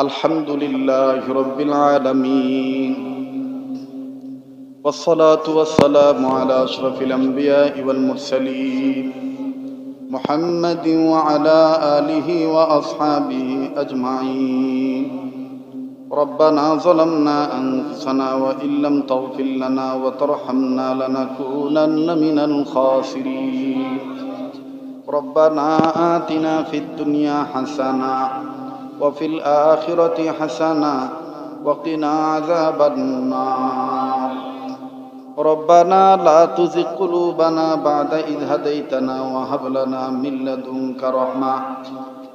الحمد لله رب العالمين والصلاة والسلام على أشرف الأنبياء والمرسلين محمد وعلى آله وأصحابه أجمعين. ربنا ظلمنا أنفسنا وإن لم تغفر لنا وترحمنا لنكونن من الخاسرين. ربنا آتنا في الدنيا حسنة وفي الآخرة حسنة وقنا عذاب النار. ربنا لا تزغ قلوبنا بعد إذ هديتنا وهب لنا من لدنك رحمة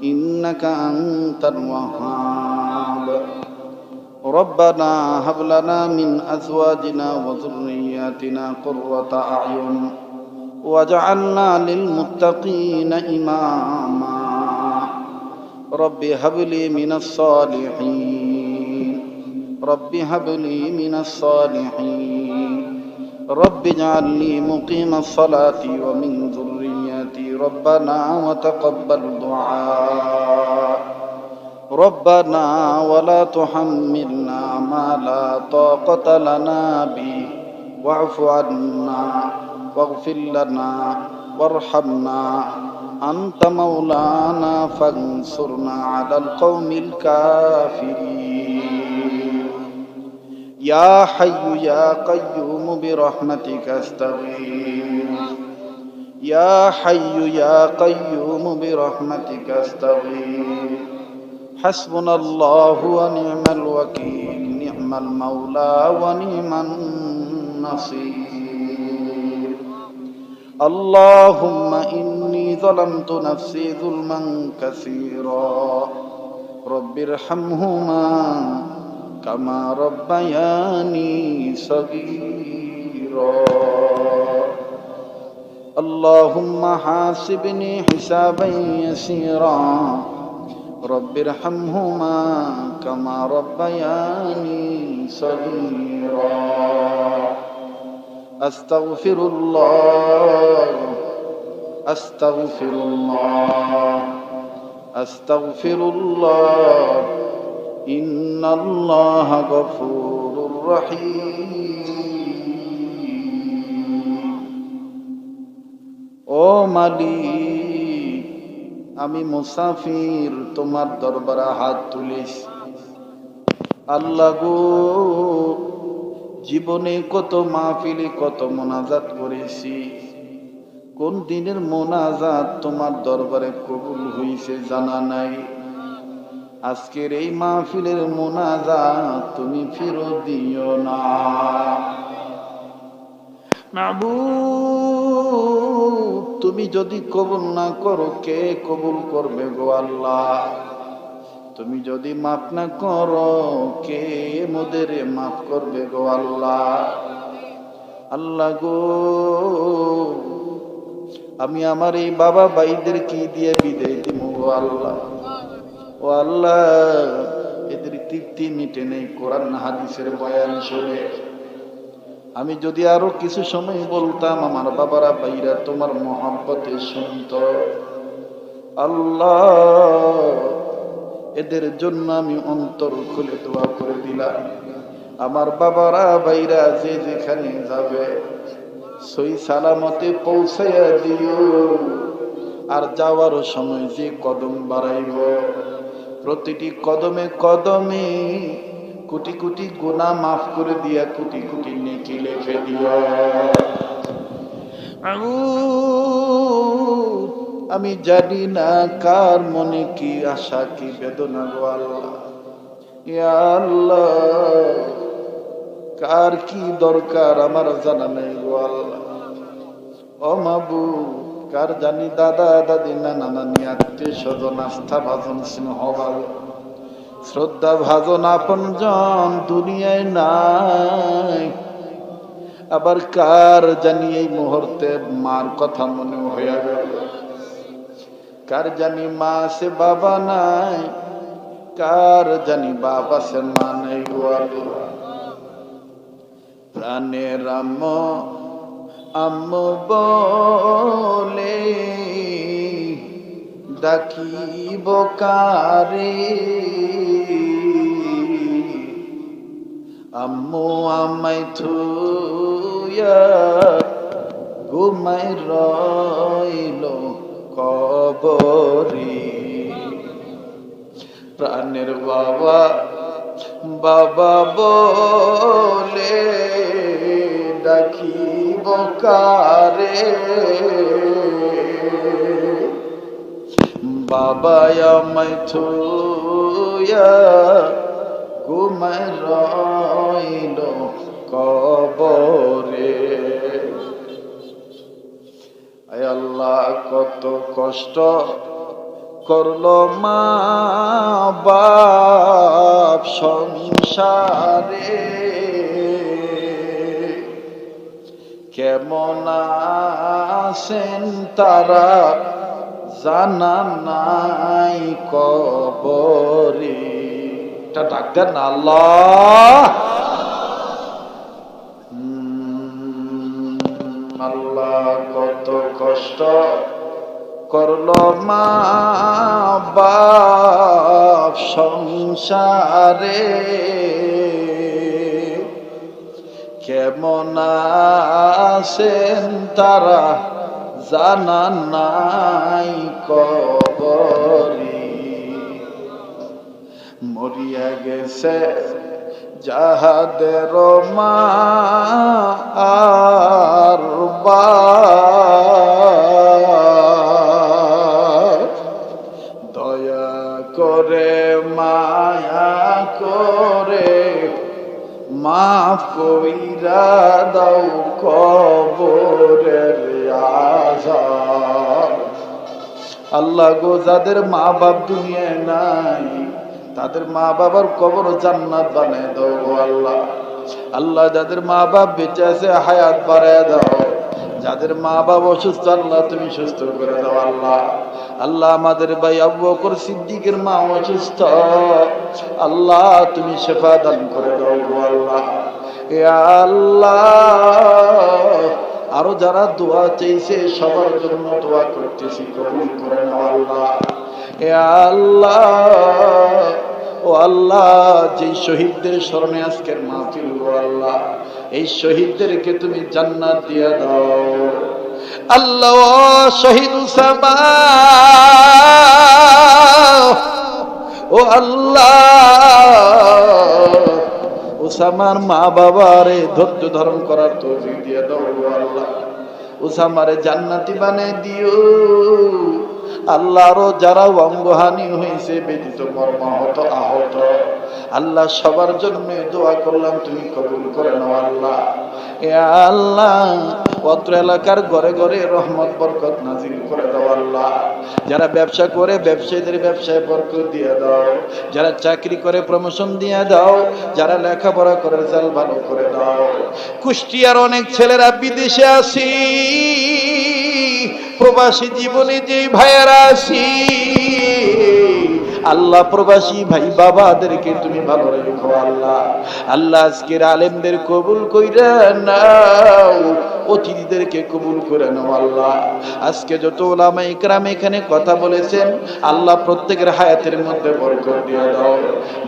إنك أنت الوهاب. ربنا هب لنا من أزواجنا وذرياتنا قرة أعين واجعلنا للمتقين إماما. رب هب لي من الصالحين. رب هب لي من الصالحين. رب اجعل لي مقيم الصلاة ومن ذريتي ربنا وتقبل دعاء. ربنا ولا تحملنا ما لا طاقة لنا به. واعف عنا واغفر لنا وارحمنا. أنت مولانا فانصرنا على القوم الكافرين. يا حي يا قيوم برحمتك استغيث. يا حي يا قيوم برحمتك استغيث. حسبنا الله ونعم الوكيل نعم المولى ونعم النصير. اللهم إني ظلمت نفسي ظلما كثيرا. رب ارحمهما كما ربياني صغيرا. اللهم حاسبني حسابا يسيرا. رب ارحمهما كما ربياني صغيرا. أستغفر الله أستغفر الله أستغفر الله إن الله غفور رحيم ও মালিক আমি মুসাফির তোমার দরবারে হাত তুলিস আল্লাহ গো জীবনে কত মাহফিলে কত মোনাজাত করেছি। কোন দিনের মোনাজাত তোমার দরবারে কবুল হইছে জানা নাই। আজকের এই মাহফিলের মোনাজাত তুমি ফিরত দিও না। তুমি যদি কবুল না করো, কে কবুল করবে গো আল্লাহ? তুমি যদি মাফ না করো, কে মোদের মাফ করবে গো আল্লাহ? আল্লাহ গো, আমি আমার এই বাবা ভাইদের কি দিয়ে বিদায় দিব গো আল্লাহ? ও আল্লাহ, এদের তৃপ্তি মিটে নেই কোরআন হাদিসের বয়ান শুনে। আমি যদি আরও কিছু সময় বলতাম, আমার বাবারা ভাইরা তোমার মহাব্বতে শুনত। আল্লাহ এদের জন্য আমি অন্তর খুলে দোয়া করে দিলাম। আমার বাবারা ভাইরা যে যেখানে যাবে, সই সালামতে পৌঁছাইয়া দিও। আর যাওয়ারও সময় যে কদম বাড়াইব, প্রতিটি কদমে কদমে কোটি কোটি গুণা মাফ করে দিয়া কোটি কোটি নেকি লেখে দিও। আমি জানি না কার মনে কি আশা, কি বেদনা গো আল্লাহ। কার কি দরকার আমার জানা নেই গো আল্লাহ। ও মাবু কার জানি দাদা, দাদি, নানা, নানি, আত্মীয় স্বজন, আস্থা ভাজন, স্নেহ ভালো। শ্রদ্ধা ভাজন আপন জন দুনিয়ায় নাই। আবার কার জানি এই মুহূর্তে মার কথা মনে হয়ে গেল। কার জানি মা সে বাবা নাই? কার জানি বাবা সে মা নেই প্রাণে রাম আম্ম বলে ডাকিব কারে? আম্মু আমাই থুয়া ঘুমাই রইল। কবরি। প্রাণের বাবা বাবা বলে ডাকিব কারে। বাবা আমায় থুয়া কষ্ট করল মা বাপ সংসারে। কেমন আছেন তারা জানা নাই কবরে। এটা ডাক্তার না, আল্লাহ। আল্লাহ কত কষ্ট করল মা সংসারে কেমন আছেন তারা জানা নাই কবরি মরিয়া গেছে যাহাদের মা আর বাপ। কইরা দাও কবরের আজাব। আল্লাহ গো, যাদের মা বাপ দুনিয়ায় নাই, তাদের মা বাবার কবর জান্নাত বানায় দাও গো আল্লাহ। আল্লাহ যাদের মা বাপ বেঁচে আছে, হায়াত বাড়ায় দাও। যাদের মা বাপ অসুস্থ, আল্লাহ তুমি সুস্থ করে দাও আল্লাহ। আল্লাহ আমাদের ভাই আবু সিদ্দিকের মা অসুস্থ, আল্লাহ তুমি শেফা দান করে দাও আল্লাহ। আল্লাহ। আরও যারা দোয়া চাইছে, সবার জন্য দোয়া করতেছি, কবুল করে আল্লাহ। এ আল্লাহ। ও আল্লাহ যে শহীদদের স্মরণে আজকের মাহফিল গো আল্লাহ, এই শহীদদেরকে তুমি জান্নাত দিয়ে দাও। আল্লাহ শহীদ উসামা ও আল্লাহ। উসামার মা বাবারে ধৈর্য ধারণ করার তৌফিক দিয়ে দাও আল্লাহ। ওসামারে জান্নাতি বানিয়ে দিও। আল্লাহরও যারা অঙ্গহানি হয়েছে ব্যতীত মর্মাহত আহত। আল্লাহ সবার জন্য দোয়া করলাম, তুমি কবুল করে নাও আল্লাহ। এ আল্লাহ অত্র এলাকার ঘরে ঘরে রহমত, বরকত নাজিল করে দাও আল্লাহ। যারা ব্যবসা করে, ব্যবসায়ীদের ব্যবসায় বরকত দিয়ে দাও। যারা চাকরি করে প্রমোশন দিয়ে দাও। যারা লেখাপড়া করে জাল ভালো করে দাও। কুষ্টিয়ার অনেক ছেলেরা বিদেশে আসি। প্রবাসী জীবনে যে ভাইয়ারা আসি আল্লাহ প্রবাসী ভাই বাবাদেরকে তুমি ভালো রেখো, আল্লাহ। আল্লাহ আজকের আলেমদের কবুল কইরা নাও, অতিথিদেরকে কবুল করে নাও, আল্লাহ। আজকে যত ওলামা ইকরাম এখানে কথা বলেছেন, আল্লাহ প্রত্যেকের হায়াতের মধ্যে বরকত দিয়ে দাও।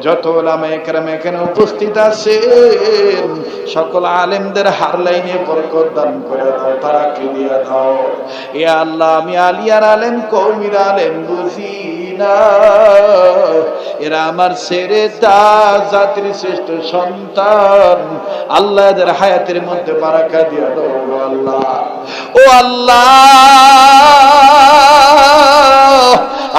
যত ওলামা ইকরাম এখানে উপস্থিত আছেন, সকল আলেমদের হার লাইনে বরকত দান করে দাও, তারাকে দিয়ে দাও। এ আল্লাহ, আমি আলিয়ার আলেম কৌমির আলেম বুঝি। না। এরা আমার সেরে জাতির শ্রেষ্ঠ সন্তান। আল্লাহ এদের হায়াতের মধ্যে বারাকা দিয়া দাও আল্লাহ। ও আল্লাহ,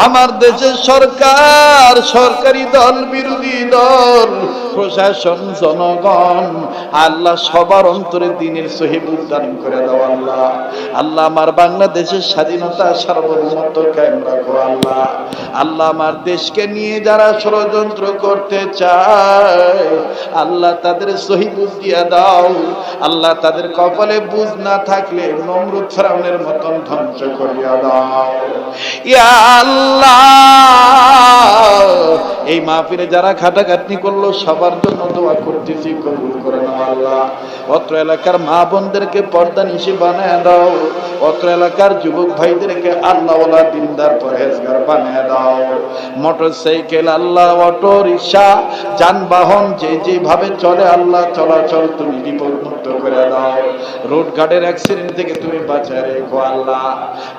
আমার দেশের সরকার, সরকারি দল, বিরোধী দল প্রশাসন, জনগণ, আল্লাহ সবার অন্তরে দিনের সহিব উদ্যান করে দাও আল্লাহ। আল্লাহ আমার বাংলাদেশের স্বাধীনতা সার্বভৌমত্ব কায়েম রাখো আল্লাহ। আল্লাহ আমার দেশকে নিয়ে যারা ষড়যন্ত্র করতে চায়, আল্লাহ তাদের সহি বুঝ দিয়া দাও। আল্লাহ তাদের কপালে বুঝ না থাকলে নমরুদ ফেরাউনের মতন ধ্বংস করিয়া দাও। ইয়া আল্লাহ, এই মাহফিলে যারা খাটাখাটনি করল, সবার সবার জন্য দোয়া করতেছি, কবুল করে নাও আল্লাহ। অত্র এলাকার মা বোনদেরকে পর্দা নিশি বানায় দাও। অত্র এলাকার যুবক ভাইদেরকে আল্লাহওয়ালা দিনদার পরহেজগার বানায় দাও। মোটর সাইকেল আল্লাহ, অটো, রিক্সা, যানবাহন, যে যেভাবে চলে আল্লাহ, চলাচল তুমি বিপদ মুক্ত করে দাও। রোড ঘাটের অ্যাক্সিডেন্ট থেকে তুমি বাঁচায় রেখো আল্লাহ।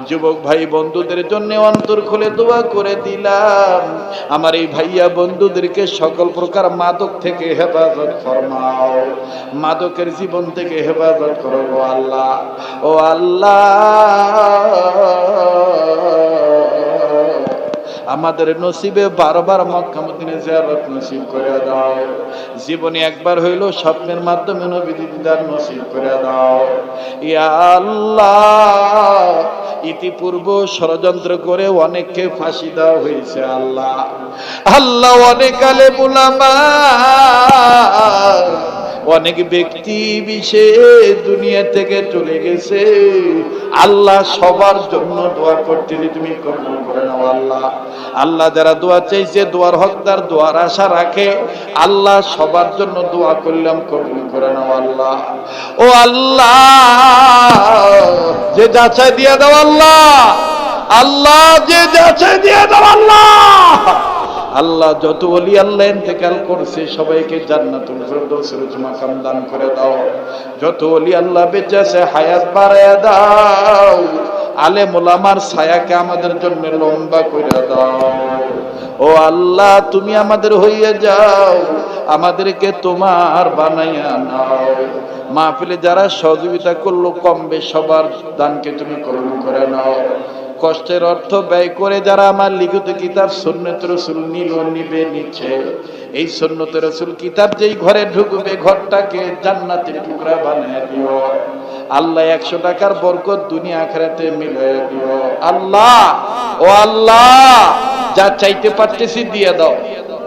যুবক ভাই বন্ধুদের জন্য অন্তর খুলে দোয়া করে দিলাম। আমার এই ভাইয়া বন্ধুদেরকে সকল প্রকার মাদক থেকে হেফাজত ফরমাও। মাদকের জীবন থেকে হেফাজত করো আল্লাহ। ও আল্লাহ। আমাদের নসিবে বারবার মক্কা মদিনে জিয়ারত নসিব করে দাও। জীবনে একবার হইল স্বপ্নের মাধ্যমে নবী দিদার নসিব করে দাও। ইয়া আল্লাহ। ইতিপূর্ব ষড়যন্ত্র করে অনেককে ফাঁসি দেওয়া হয়েছে আল্লাহ। আল্লাহ অনেক আলে বুলামা অনেক ব্যক্তি বিশেষ দুনিয়া থেকে চলে গেছে। আল্লাহ সবার জন্য দোয়া করতেছি তুমি কবুল করে নাও আল্লাহ। আল্লাহ যারা দোয়া চাইছে, দোয়ার হকদার, দোয়ার আশা রাখে, আল্লাহ সবার জন্য দোয়া করলাম, কবুল করে নাও আল্লাহ। ও আল্লাহ, যে যাচাই দিয়ে দাও আল্লাহ। আল্লাহ, যে যাচাই দিয়ে দাও আল্লাহ। আল্লাহ যত অলি আল্লাহ ইন্তেকাল করছে, সবাইকে জান্নাতুল ফেরদৌসের মাকাম দান করে দাও। যত অলি আল্লাহ বেঁচে আছে, হায়াত বাড়ায় দাও। আলেম ওলামার ছায়াকে আমাদের জন্য লম্বা করে দাও। ও আল্লাহ, তুমি আমাদের হইয়া যাও, আমাদেরকে তোমার বানাইয়া নাও। মাহফিলে যারা সহযোগিতা করল, কমবে সবার দানকে তুমি কবুল করে নাও। কষ্টের অর্থ ব্যয় করে যারা আমার লিখিত কিতাব সন্ন্যত রসুল নিল, নিবে, নিচ্ছে। এই সন্ন্যত রসুল কিতাব যেই ঘরে ঢুকবে, ঘরটাকে জান্নাতের টুকরা বানিয়ে দিও। আল্লাহ একশো টাকার বরকত দুনিয়া আখেরাতে মিলে দিও। আল্লাহ, ও আল্লাহ, যা চাইতে পারতেছি দিয়ে দাও।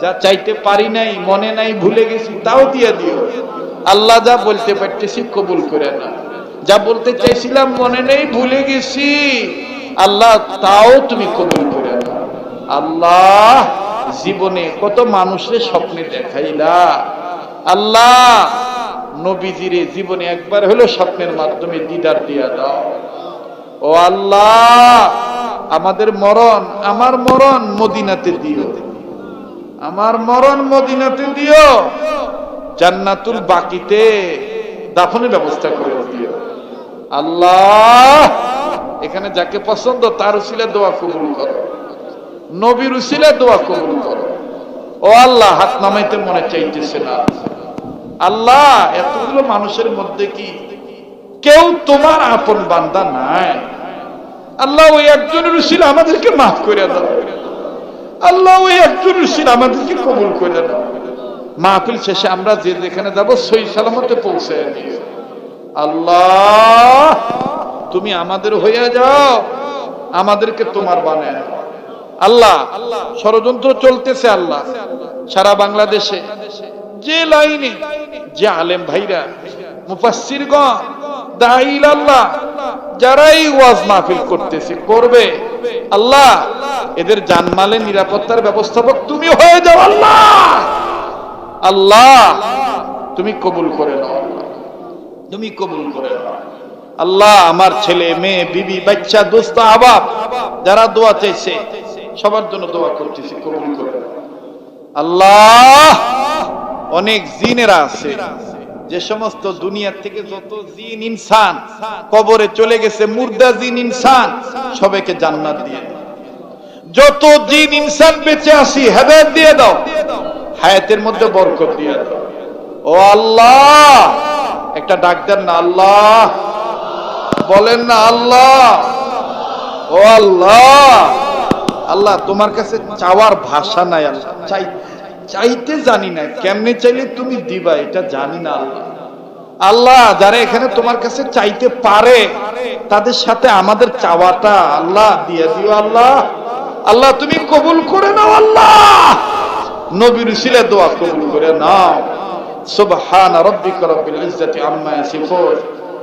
যা চাইতে পারি নাই, মনে নাই, ভুলে গেছি, তাও দিয়ে দিও। আল্লাহ যা বলতে পারতেছি কবুল করে না যা বলতে চাইছিলাম, মনে নেই, ভুলে গেছি। আল্লাহ তাও তুমি কবুল করে নাও। আল্লাহ জীবনে কত মানুষের স্বপ্নে দেখাইলা। আল্লাহ নবীজিরে জীবনে একবার হলো স্বপ্নের মাধ্যমে দিদার দিয়া দাও। ও আল্লাহ, আমাদের মরণ, আমার মরণ মদিনাতে দিও। আমার মরণ মদিনাতে দিও। জান্নাতুল বাকিতে দাফনের ব্যবস্থা করে দিও। আল্লাহ এখানে যাকে পছন্দ, তার উসিলে দোয়া কবুল করো। নবীর উসিলে দোয়া কবুল করো। ও আল্লাহ, হাত নামাইতে মনে চাইতেছে না। আল্লাহ, এতগুলো মানুষের মধ্যে কি কেউ তোমার আপন বান্দা নাই? আল্লাহ, ওই একজনের উসিলে আমাদেরকে মাফ করে দাও। আল্লাহ, ওই একজন উসিলে আমাদেরকে কবুল করে দাও। মাহফিল শেষে আমরা যে যেখানে যাব, সই সালামতে পৌঁছে আল্লাহ! তুমি আমাদের হইয়া যাও, আমাদেরকে তোমার বানায় আল্লাহ, ষড়যন্ত্র চলতেছে আল্লাহ। সারা বাংলাদেশে যে লাইনে, যে আলেম ভাইরা, মুফাসসিরগণ দাইল আল্লাহ, যারাই ওয়াজ মাহফিল করতেছে, করবে। আল্লাহ, এদের জানমালে নিরাপত্তার ব্যবস্থাপক তুমি হয়ে যাও আল্লাহ। আল্লাহ, তুমি কবুল করে নাও তুমি কবুল করে নাও। আল্লাহ আমার ছেলে, মেয়ে, বিবি, বাচ্চা, দোস্ত, আবাব, যারা দোয়া চাইছে, সবার জন্য দোয়া করতেছি, কবুল করে। আল্লাহ অনেক জিনেরা আছে, যে সমস্ত দুনিয়ার থেকে যত জিন, ইনসান কবরে চলে গেছে, মুর্দা জিন, ইনসান, সবাইকে জান্নাত দিয়ে যত জিন, ইনসান বেঁচে আসি হেদায়েত দিয়ে দাও। হায়াতের মধ্যে বরকত দিয়ে দাও। ও আল্লাহ, একটা ডাক দেন না, আল্লাহ। বলেন না আল্লাহ। ও আল্লাহ। আল্লাহ, তোমার কাছে চাওয়ার ভাষা নাই আল্লাহ। চাই, চাইতে জানি না কেমনে চাইলে তুমি দিবা, এটা জানি না আল্লাহ। আল্লাহ, যারা এখানে তোমার কাছে চাইতে পারে, তাদের সাথে আমাদের চাওয়াটা আল্লাহ দিয়ে দিও আল্লাহ। আল্লাহ, তুমি কবুল করে নাও আল্লাহ। নবীর উসিলে দোয়া কবুল করে নাও। সুবহান রাব্বিকা রাব্বিল ইজ্জাতি আম্মা ইয়াসিফুন।